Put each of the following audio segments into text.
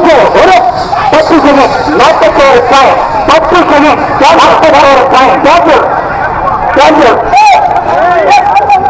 পত্রিকা হলো পত্রিকা নাটকের পায় পত্রিকা নাটকের পায়। কেন্দ্র কেন্দ্র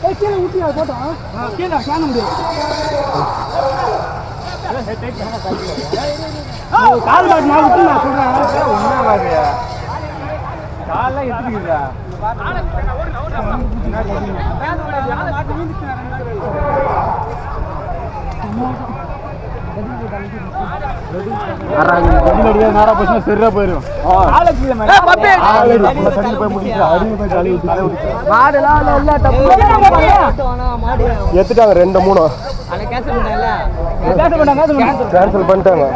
பாயிண்ட் பத்து செகண்ட் நாற்பத்தோரு பாயிண்ட் கேப்டன் கேப்டன் கால் மாட்டு நான் விட்டு நான் சொல்றேன் ஒன்னா கால்லாம் எடுத்துக்கிறா நேரா போச்சுன்னா சரியா போயிடும் எத்துட்டாங்க ரெண்டு மூணு கேன்சல் பண்ணிட்டாங்க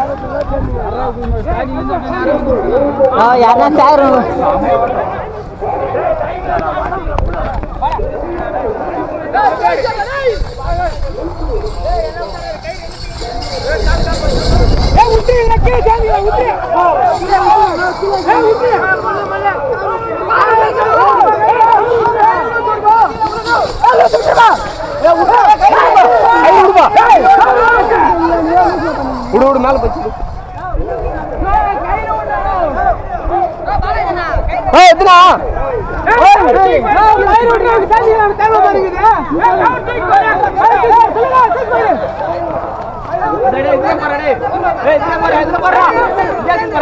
யாரா சார் விடு விடு மேல போச்சு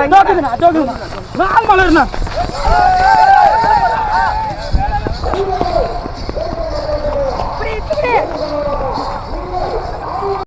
అడ్డోకిదినా అడ్డోకిదినా రాళ్ళు మళ్ళీ